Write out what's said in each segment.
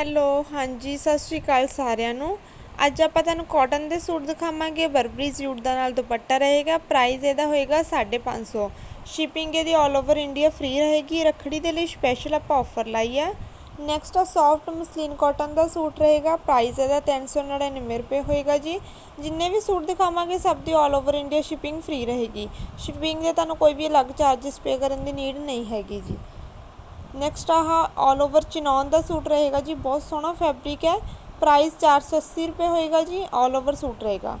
Hello, ਹਾਂਜੀ, ਸਤਿ ਸ਼੍ਰੀ ਅਕਾਲ ਸਾਰਿਆਂ ਨੂੰ। ਅੱਜ ਆਪਾਂ ਤੁਹਾਨੂੰ ਕਾਟਨ ਦੇ ਸੂਟ ਦਿਖਾਵਾਂਗੇ। ਬਰਬਰੀ ਸੂਟ ਦਾ ਨਾਲ ਦੁਪੱਟਾ ਰਹੇਗਾ ਪ੍ਰਾਈਸ ਇਹਦਾ ਹੋਏਗਾ 550 ਸ਼ਿਪਿੰਗ ਇਹਦੀ 올 ਓਵਰ ਇੰਡੀਆ ਫ੍ਰੀ ਰਹੇਗੀ। ਰਖੜੀ ਦੇ ਲਈ ਸਪੈਸ਼ਲ ਆਪਾਂ ਆਫਰ ਲਾਈ ਆ। ਨੈਕਸਟ ਆ ਸੌਫਟ ਮਸਲੀਨ ਕਾਟਨ ਦਾ ਸੂਟ ਰਹੇਗਾ। ਪ੍ਰਾਈਸ ਇਹਦਾ 399 ਰੁਪਏ ਹੋਏਗਾ ਜੀ। ਜਿੰਨੇ ਵੀ ਸੂਟ ਦਿਖਾਵਾਂਗੇ, ਸਭ ਦੀ 올 ਓਵਰ ਇੰਡੀਆ ਸ਼ਿਪਿੰਗ ਫ੍ਰੀ ਰਹੇਗੀ। ਸ਼ਿਪਿੰਗ ਦੇ ਤੁਹਾਨੂੰ ਕੋਈ ਵੀ ਅਲੱਗ ਚਾਰजेस ਪੇ ਕਰਨ ਦੀ ਨੀਡ ਨਹੀਂ ਹੈਗੀ ਜੀ। ਨੈਕਸਟ ਆਹ ਆਲ ਓਵਰ ਚਿਨੌਨ ਦਾ ਸੂਟ ਰਹੇਗਾ ਜੀ, ਬਹੁਤ ਸੋਹਣਾ ਫੈਬਰਿਕ ਹੈ। ਪ੍ਰਾਈਸ 480 ਰੁਪਏ ਹੋਏਗਾ ਜੀ ਆਲ ਓਵਰ ਸੂਟ ਰਹੇਗਾ।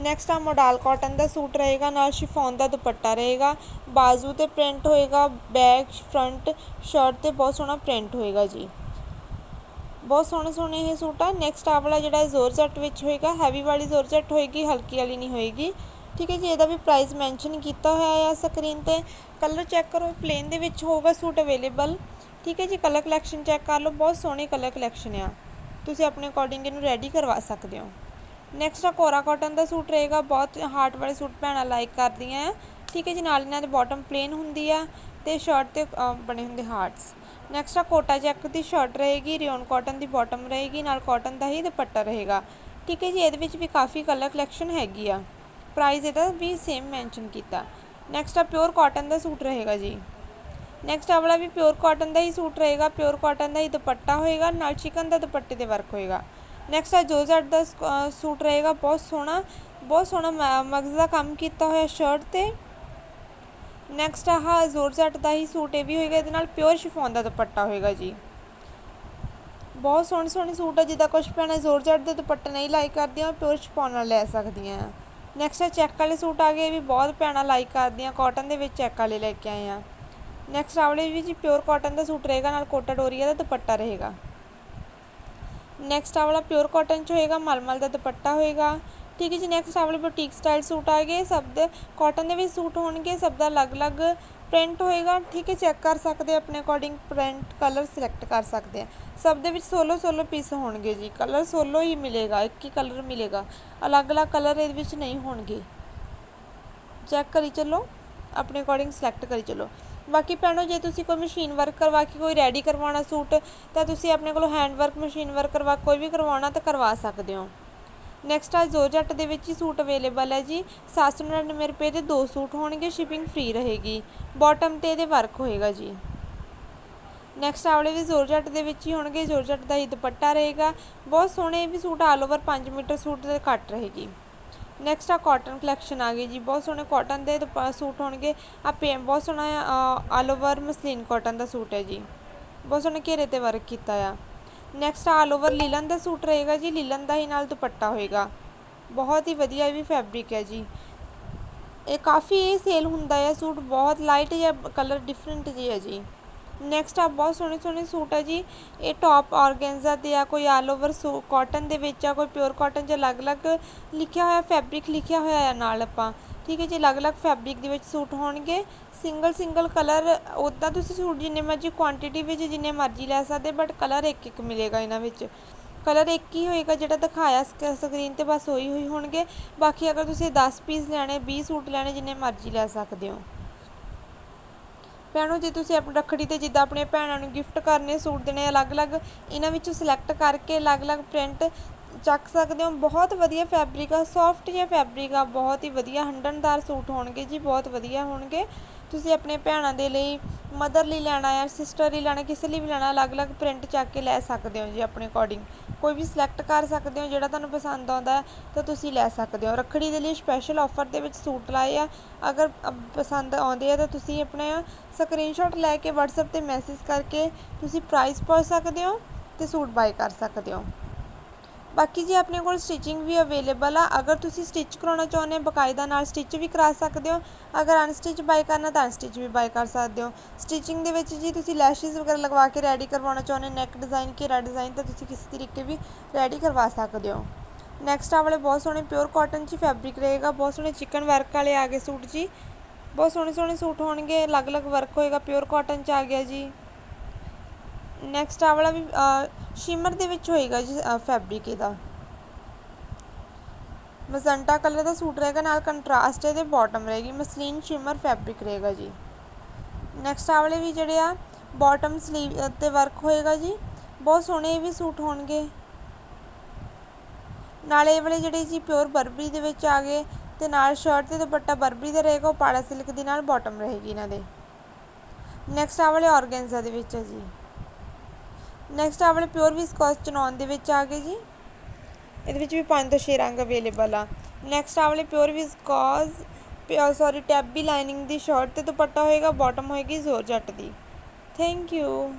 ਨੈਕਸਟ ਆ ਮੋਡਲ ਕਾਟਨ ਦਾ ਸੂਟ ਰਹੇਗਾ, ਨਾਲ ਸ਼ਿਫੋਨ ਦਾ ਦੁਪੱਟਾ ਰਹੇਗਾ। ਬਾਜ਼ੂ ਤੇ ਪ੍ਰਿੰਟ ਹੋਏਗਾ ਬੈਕ ਫਰੰਟ ਸ਼ਰਟ ਤੇ ਬਹੁਤ ਸੋਹਣਾ ਪ੍ਰਿੰਟ ਹੋਏਗਾ ਜੀ। ਬਹੁਤ ਸੋਹਣੇ ਸੋਹਣੇ ਇਹ ਸੂਟ ਆ। ਨੈਕਸਟ ਆ ਵਾਲਾ ਜਿਹੜਾ ਜ਼ੋਰਜੱਟ ਵਿੱਚ ਹੋਏਗਾ ਹੈਵੀ ਵਾਲੀ ਜ਼ੋਰਜੱਟ ਹੋਏਗੀ, ਹਲਕੀ ਵਾਲੀ ਨਹੀਂ ਹੋਏਗੀ। ਠੀਕ ਹੈ ਜੀ, ਇਹਦਾ ਵੀ ਪ੍ਰਾਈਸ ਮੈਂਸ਼ਨ ਕੀਤਾ ਹੋਇਆ ਆ ਸਕਰੀਨ ਤੇ। ਕਲਰ ਚੈੱਕ ਕਰੋ ਪਲੇਨ ਦੇ ਵਿੱਚ ਹੋਊਗਾ ਸੂਟ ਅਵੇਲੇਬਲ ਠੀਕ ਹੈ ਜੀ ਕਲਰ ਕਲੈਕਸ਼ਨ ਚੈੱਕ ਕਰ ਲਓ, ਬਹੁਤ ਸੋਹਣੀ ਕਲਰ ਕਲੈਕਸ਼ਨ ਆ। ਤੁਸੀਂ ਆਪਣੇ ਅਕੋਰਡਿੰਗ ਇਹਨੂੰ ਰੈਡੀ ਕਰਵਾ ਸਕਦੇ ਹੋ। ਨੈਕਸਟ ਆ ਕੋਰਾ ਕਾਟਨ ਦਾ ਸੂਟ ਰਹੇਗਾ, ਬਹੁਤ ਹਾਰਟ ਵਾਲੇ ਸੂਟ ਭੈਣਾਂ ਲਾਈਕ ਕਰਦੀਆਂ ਆ। ਠੀਕ ਹੈ ਜੀ, ਨਾਲ ਇਹਨਾਂ ਦੇ ਬਾਟਮ ਪਲੇਨ ਹੁੰਦੀ ਆ ਤੇ ਸ਼ਰਟ ਤੇ ਬਣੇ ਹੁੰਦੇ ਹਾਰਟਸ ਨੈਕਸਟ ਆ ਕੋਟਾ ਚੈੱਕ ਦੀ ਸ਼ਰਟ ਰਹੇਗੀ ਰਿਓਨ ਕਾਟਨ ਦੀ ਬਾਟਮ ਰਹੇਗੀ, ਨਾਲ ਕਾਟਨ ਦਾ ਹੀ ਦੁਪੱਟਾ ਰਹੇਗਾ। ਠੀਕ ਹੈ ਜੀ, ਇਹਦੇ ਵਿੱਚ ਵੀ ਕਾਫੀ ਕਲਰ ਕਲੈਕਸ਼ਨ ਹੈਗੀ ਆ। ਪ੍ਰਾਈਸ ਇਹਦਾ ਵੀ ਸੇਮ ਮੈਂਸ਼ਨ ਕੀਤਾ। ਨੈਕਸਟ ਆ ਪਿਓਰ ਕਾਟਨ ਦਾ ਸੂਟ ਰਹੇਗਾ ਜੀ। ਨੈਕਸਟ ਆ ਵਾਲਾ ਵੀ ਪਿਓਰ ਕਾਟਨ ਦਾ ਹੀ ਸੂਟ ਰਹੇਗਾ। ਪਿਓਰ ਕਾਟਨ ਦਾ ਹੀ ਦੁਪੱਟਾ ਹੋਏਗਾ, ਨਾਲ ਚਿਕਨ ਦਾ ਦੁਪੱਟੇ ਤੇ ਵਰਕ ਹੋਏਗਾ। ਨੈਕਸਟ ਆ ਜੋਰਜਟ ਦਾ ਸੂਟ ਰਹੇਗਾ, ਬਹੁਤ ਸੋਹਣਾ ਬਹੁਤ ਸੋਹਣਾ ਮ- ਮਗਜ਼ ਦਾ ਕੰਮ ਕੀਤਾ ਹੋਇਆ ਸ਼ਰਟ ਤੇ। ਨੈਕਸਟ ਆਹ ਜੋਰਜਟ ਦਾ ਹੀ ਸੂਟ, ਇਹ ਵੀ ਹੋਏਗਾ, ਇਹਦੇ ਨਾਲ ਪਿਓਰ ਸ਼ਿਫੋਨ ਦਾ ਦੁਪੱਟਾ ਹੋਏਗਾ ਜੀ। ਬਹੁਤ ਸੋਹਣੇ ਸੋਹਣੇ ਸੂਟ ਆ, ਜਿੱਦਾਂ ਕੁਝ ਭੈਣਾਂ ਜੋਰਜਟ ਦੇ ਦੁਪੱਟੇ ਨਹੀਂ ਲਾਈਕ ਕਰਦੀਆਂ, ਉਹ ਪਿਓਰ ਸ਼ਿਫੋਨ ਨਾਲ ਲੈ ਸਕਦੀਆਂ। ਨੈਕਸਟ ਆ ਚੈੱਕ ਵਾਲੇ ਸੂਟ ਆ ਗਏ ਵੀ ਬਹੁਤ ਭੈਣਾਂ ਲਾਈਕ ਕਰਦੀਆਂ ਕਾਟਨ ਦੇ ਵਿੱਚ ਚੈੱਕ ਵਾਲੇ ਲੈ ਕੇ ਆਏ ਆ ਨੈਕਸਟ ਆਵਲੇ ਵੀ ਜੀ ਪਿਓਰ ਕਾਟਨ ਦਾ ਸੂਟ ਰਹੇਗਾ, ਨਾਲ ਕੋਟਾ ਡੋਰੀਆ ਦਾ ਦੁਪੱਟਾ ਰਹੇਗਾ। ਨੈਕਸਟ ਆਵਲਾ ਪਿਓਰ ਕਾਟਨ ਚ ਹੋਏਗਾ, ਮਲਮਲ ਦਾ ਦੁਪੱਟਾ ਹੋਏਗਾ ਠੀਕ ਹੈ ਜੀ ਨੈਕਸਟ ਆਵਲੇ ਬੁਟੀਕ ਸਟਾਈਲ ਸੂਟ ਆ ਗਏ। ਸਭ ਦੇ ਕਾਟਨ ਦੇ ਵੀ ਸੂਟ ਹੋਣਗੇ, ਸਭ ਦਾ ਅਲੱਗ-ਅਲੱਗ ਪ੍ਰਿੰਟ ਹੋਏਗਾ। ਠੀਕ ਹੈ ਚੈੱਕ ਕਰ ਸਕਦੇ ਆਪਣੇ ਅਕੋਰਡਿੰਗ ਪ੍ਰਿੰਟ ਕਲਰ ਸਿਲੈਕਟ ਕਰ ਸਕਦੇ ਆ। ਸਭ ਦੇ ਵਿੱਚ ਸੋਲੋ ਸੋਲੋ ਪੀਸ ਹੋਣਗੇ ਜੀ। ਕਲਰ ਸੋਲੋ ਹੀ ਮਿਲੇਗਾ, ਇੱਕ ਹੀ ਕਲਰ ਮਿਲੇਗਾ। ਅਲੱਗ-ਅਲੱਗ ਕਲਰ ਇਹਦੇ ਵਿੱਚ ਨਹੀਂ ਹੋਣਗੇ। ਚੈੱਕ ਕਰੀ ਚੱਲੋ, ਆਪਣੇ ਅਕੋਰਡਿੰਗ ਸਿਲੈਕਟ ਕਰੀ ਚੱਲੋ। ਬਾਕੀ ਭੈਣੋ, ਜੇ ਤੁਸੀਂ ਕੋਈ ਮਸ਼ੀਨ ਵਰਕ ਕਰਵਾ ਕੇ ਕੋਈ ਰੈਡੀ ਕਰਵਾਉਣਾ ਸੂਟ, ਤਾਂ ਤੁਸੀਂ ਆਪਣੇ ਕੋਲੋਂ ਹੈਂਡ ਵਰਕ ਮਸ਼ੀਨ ਵਰਕ ਕਰਵਾ, ਕੋਈ ਵੀ ਕਰਵਾਉਣਾ ਤਾਂ ਕਰਵਾ ਸਕਦੇ ਹੋ। ਨੈਕਸਟ ਆ ਜੋਰਜੱਟ ਦੇ ਵਿੱਚ ਹੀ ਸੂਟ ਅਵੇਲੇਬਲ ਹੈ ਜੀ 799 ਰੁਪਏ ਦੇ ਦੋ ਸੂਟ ਹੋਣਗੇ ਸ਼ਿਪਿੰਗ ਫ੍ਰੀ ਰਹੇਗੀ। ਬਾਟਮ ਤੇ ਇਹਦੇ ਵਰਕ ਹੋਏਗਾ ਜੀ। ਨੈਕਸਟ ਆਵਲੇ ਵੀ ਜੋਰਜੱਟ ਦੇ ਵਿੱਚ ਹੀ ਹੋਣਗੇ ਜੋਰਜੱਟ ਦਾ ਹੀ ਦੁਪੱਟਾ ਰਹੇਗਾ। ਬਹੁਤ ਸੋਹਣੇ ਵੀ suit all over 5 metre suit ਦੇ ਕੱਟ ਰਹੇਗੀ। ਨੈਕਸਟ ਆ ਕਾਟਨ ਕਲੈਕਸ਼ਨ ਆ ਗਈ ਜੀ, ਬਹੁਤ ਸੋਹਣੇ ਕਾਟਨ ਦੇ ਦੁਪ- ਸੂਟ ਹੋਣਗੇ। ਆ ਪੇ, ਬਹੁਤ ਸੋਹਣਾ ਆਲ ਓਵਰ ਮਸਲੀਨ ਕਾਟਨ ਦਾ ਸੂਟ ਹੈ ਜੀ। ਬਹੁਤ ਸੋਹਣੇ ਘੇਰੇ ਤੇ ਵਰਕ ਕੀਤਾ ਆ। ਨੈਕਸਟ ਆਲ ਓਵਰ ਲੀਲਨ ਦਾ ਸੂਟ ਰਹੇਗਾ ਜੀ ਲੀਲਨ ਦਾ ਹੀ ਨਾਲ ਦੁਪੱਟਾ ਹੋਏਗਾ। ਬਹੁਤ ਹੀ ਵਧੀਆ ਵੀ ਫੈਬਰਿਕ ਹੈ ਜੀ। ਇਹ ਕਾਫੀ ਇਹ ਸੇਲ ਹੁੰਦਾ ਹੈ, ਸੂਟ ਬਹੁਤ ਲਾਈਟ ਜਿਹਾ ਕਲਰ ਡਿਫਰੈਂਟ ਜੀ ਹੈ ਜੀ। ਨੈਕਸਟ ਆ, ਬਹੁਤ ਸੋਹਣੇ ਸੋਹਣੇ ਸੂਟ ਹੈ ਜੀ। ਇਹ ਟੌਪ ਆਰਗੈਂਜ਼ਾ ਤੇ ਆ, ਕੋਈ ਆਲ ਓਵਰ ਕਾਟਨ ਦੇ ਵਿੱਚ ਆ, ਕੋਈ ਪਿਓਰ ਕਾਟਨ 'ਚ ਅਲੱਗ-ਅਲੱਗ ਲਿਖਿਆ ਹੋਇਆ ਫੈਬਰਿਕ ਲਿਖਿਆ ਹੋਇਆ ਆ ਨਾਲ ਆਪਾਂ। ਠੀਕ ਹੈ ਜੀ, ਅਲੱਗ-ਅਲੱਗ ਫੈਬਰਿਕ ਦੇ ਵਿੱਚ ਸੂਟ ਹੋਣਗੇ। ਸਿੰਗਲ ਸਿੰਗਲ ਕਲਰ ਉੱਦਾਂ ਤੁਸੀਂ ਸੂਟ ਜਿੰਨੇ ਮਰਜ਼ੀ ਕੁਆਂਟੀਟੀ ਵਿੱਚ ਜਿੰਨੇ ਮਰਜ਼ੀ ਲੈ ਸਕਦੇ ਬਟ ਕਲਰ ਇੱਕ ਇੱਕ ਮਿਲੇਗਾ ਇਹਨਾਂ ਵਿੱਚ। ਕਲਰ ਇੱਕ ਹੀ ਹੋਏਗਾ ਜਿਹੜਾ ਦਿਖਾਇਆ ਸਕਰੀਨ ਤੇ ਬਸ ਉਹੀ ਹੋਈ ਹੋਣਗੇ। ਬਾਕੀ ਅਗਰ ਤੁਸੀਂ 10 ਪੀਸ ਲੈਣੇ 20 ਸੂਟ ਲੈਣੇ, ਜਿੰਨੇ ਮਰਜ਼ੀ ਲੈ ਸਕਦੇ ਹੋ। ਭੈਣੋ, ਜੇ ਤੁਸੀਂ ਆਪਣੀ ਰੱਖੜੀ ਤੇ ਜਿੱਦਾਂ ਆਪਣੇ ਭੈਣਾਂ ਨੂੰ ਗਿਫਟ ਕਰਨੇ, ਸੂਟ ਦੇਣੇ, ਅਲੱਗ-ਅਲੱਗ, ਇਹਨਾਂ ਵਿੱਚੋਂ ਸਿਲੈਕਟ ਕਰਕੇ ਅਲੱਗ-ਅਲੱਗ ਪ੍ਰਿੰਟ ਚੱਕ ਸਕਦੇ ਹੋ। ਬਹੁਤ ਵਧੀਆ ਫੈਬਰਿਕ ਆ ਸੌਫਟ ਜਿਹਾ ਫੈਬਰਿਕ ਆ ਬਹੁਤ ਹੀ ਵਧੀਆ ਹੰਡਣਦਾਰ ਸੂਟ ਹੋਣਗੇ ਜੀ, ਬਹੁਤ ਵਧੀਆ ਹੋਣਗੇ। ਤੁਸੀਂ ਆਪਣੇ ਭੈਣਾਂ ਦੇ ਲਈ ਮਦਰ ਲਈ ਲੈਣਾ ਹੈ ਸਿਸਟਰ ਲਈ ਲੈਣਾ, ਕਿਸੇ ਲਈ ਵੀ ਲੈਣਾ, ਅਲੱਗ-ਅਲੱਗ ਪ੍ਰਿੰਟ ਚੱਕ ਕੇ ਲੈ ਸਕਦੇ ਹੋ ਜੀ ਆਪਣੇ ਅਕੋਰਡਿੰਗ ਕੋਈ ਵੀ ਸਿਲੈਕਟ ਕਰ ਸਕਦੇ ਹੋ, ਜਿਹੜਾ ਤੁਹਾਨੂੰ ਪਸੰਦ ਆਉਂਦਾ ਤਾਂ ਤੁਸੀਂ ਲੈ ਸਕਦੇ ਹੋ। ਰੱਖੜੀ ਦੇ ਲਈ ਸਪੈਸ਼ਲ ਆਫਰ ਦੇ ਵਿੱਚ ਸੂਟ ਲਾਏ ਆ। ਅਗਰ ਪਸੰਦ ਆਉਂਦੇ ਆ, ਤਾਂ ਤੁਸੀਂ ਆਪਣੇ ਸਕਰੀਨਸ਼ਾਟ ਲੈ ਕੇ WhatsApp ਤੇ ਮੈਸੇਜ ਕਰਕੇ ਤੁਸੀਂ ਪ੍ਰਾਈਸ ਪੁੱਛ ਸਕਦੇ ਹੋ ਤੇ ਸੂਟ ਬਾਈ ਕਰ ਸਕਦੇ ਹੋ। ਬਾਕੀ ਜੀ ਆਪਣੇ ਕੋਲ ਸਟਿਚਿੰਗ ਵੀ ਅਵੇਲੇਬਲ ਆ, ਅਗਰ ਤੁਸੀਂ ਸਟਿਚ ਕਰਾਉਣਾ ਚਾਹੁੰਦੇ ਹੋ, ਬਕਾਇਦਾ ਨਾਲ ਸਟਿਚ ਵੀ ਕਰਾ ਸਕਦੇ ਹੋ, ਅਗਰ ਅਨਸਟਿਚ ਬਾਈ ਕਰਨਾ ਤਾਂ ਅਨਸਟਿਚ ਵੀ ਬਾਈ ਕਰ ਸਕਦੇ ਹੋ। ਸਟਿਚਿੰਗ ਦੇ ਵਿੱਚ ਜੀ ਤੁਸੀਂ ਲੈਸ਼ਿਸ ਵਗੈਰਾ ਲਗਵਾ ਕੇ ਰੈਡੀ ਕਰਵਾਉਣਾ ਚਾਹੁੰਦੇ ਨੈਕ ਡਿਜ਼ਾਈਨ ਘੇਰਾ ਡਿਜ਼ਾਈਨ ਤਾਂ ਤੁਸੀਂ ਕਿਸੇ ਤਰੀਕੇ ਵੀ ਰੈਡੀ ਕਰਵਾ ਸਕਦੇ ਹੋ। ਨੈਕਸਟ ਆ ਵਾਲੇ ਬਹੁਤ ਸੋਹਣੇ ਪਿਓਰ ਕਾਟਨ 'ਚ ਫੈਬਰਿਕ ਰਹੇਗਾ, ਬਹੁਤ ਸੋਹਣੇ ਚਿਕਨ ਵਰਕ ਵਾਲੇ ਆ ਗਏ ਸੂਟ ਜੀ। ਬਹੁਤ ਸੋਹਣੇ ਸੋਹਣੇ ਸੂਟ ਹੋਣਗੇ, ਅਲੱਗ-ਅਲੱਗ ਵਰਕ ਹੋਏਗਾ ਪਿਓਰ ਕਾਟਨ 'ਚ ਆ ਗਿਆ ਜੀ। ਨੈਕਸਟ ਆ ਵਾਲਾ ਵੀ ਸ਼ਿਮਰ ਦੇ ਵਿੱਚ ਹੋਏਗਾ ਜੀ ਫੈਬਰਿਕ ਇਹਦਾ। ਮਜ਼ੰਟਾ ਕਲਰ ਦਾ ਸੂਟ ਰਹੇਗਾ, ਨਾਲ ਕੰਟਰਾਸਟ ਇਹਦੇ ਬਾਟਮ ਰਹੇਗੀ, ਮਸਲੀਨ ਸ਼ਿਮਰ ਫੈਬਰਿਕ ਰਹੇਗਾ ਜੀ। ਨੈਕਸਟ ਆ ਵਾਲੇ ਵੀ ਜਿਹੜੇ ਆ ਬਾਟਮ ਸਲੀਵ ਤੇ ਵਰਕ ਹੋਏਗਾ ਜੀ। ਬਹੁਤ ਸੋਹਣੇ ਇਹ ਵੀ ਸੂਟ ਹੋਣਗੇ। ਨਾਲੇ ਇਹ ਵਾਲੇ ਜਿਹੜੇ ਜੀ ਪਿਓਰ ਬਰਬਰੀ ਦੇ ਵਿੱਚ ਆ ਗਏ, ਤੇ ਨਾਲ ਸ਼ਰਟ ਤੇ ਦੁਪੱਟਾ ਬਰਬਰੀ ਦਾ ਰਹੇਗਾ, ਉਹ ਪਾੜਾ ਸਿਲਕ ਦੇ ਨਾਲ ਬਾਟਮ ਰਹੇਗੀ ਇਹਨਾਂ ਦੇ। ਨੈਕਸਟ ਆ ਵਾਲੇ ਆਰਗੈਂਜ਼ਾ ਦੇ ਵਿੱਚ ਹੈ ਜੀ। ਨੈਕਸਟ ਆ ਵਾਲੇ ਪਿਓਰ ਵਿਸਕੋਸ ਚਨੌਨ ਦੇ ਵਿੱਚ ਆ ਗਏ ਜੀ। ਇਹਦੇ ਵਿੱਚ ਵੀ ਪੰਜ ਤੋਂ ਛੇ ਰੰਗ ਅਵੇਲੇਬਲ ਆ। ਨੈਕਸਟ ਆ ਵਾਲੇ pure viscose pure sorry tabby lining ਦੀ ਸ਼ਰਟ ਤੇ ਦੁਪੱਟਾ ਹੋਏਗਾ ਬਾਟਮ ਹੋਏਗੀ ਜ਼ੋਰ ਜੱਟ ਦੀ। Thank you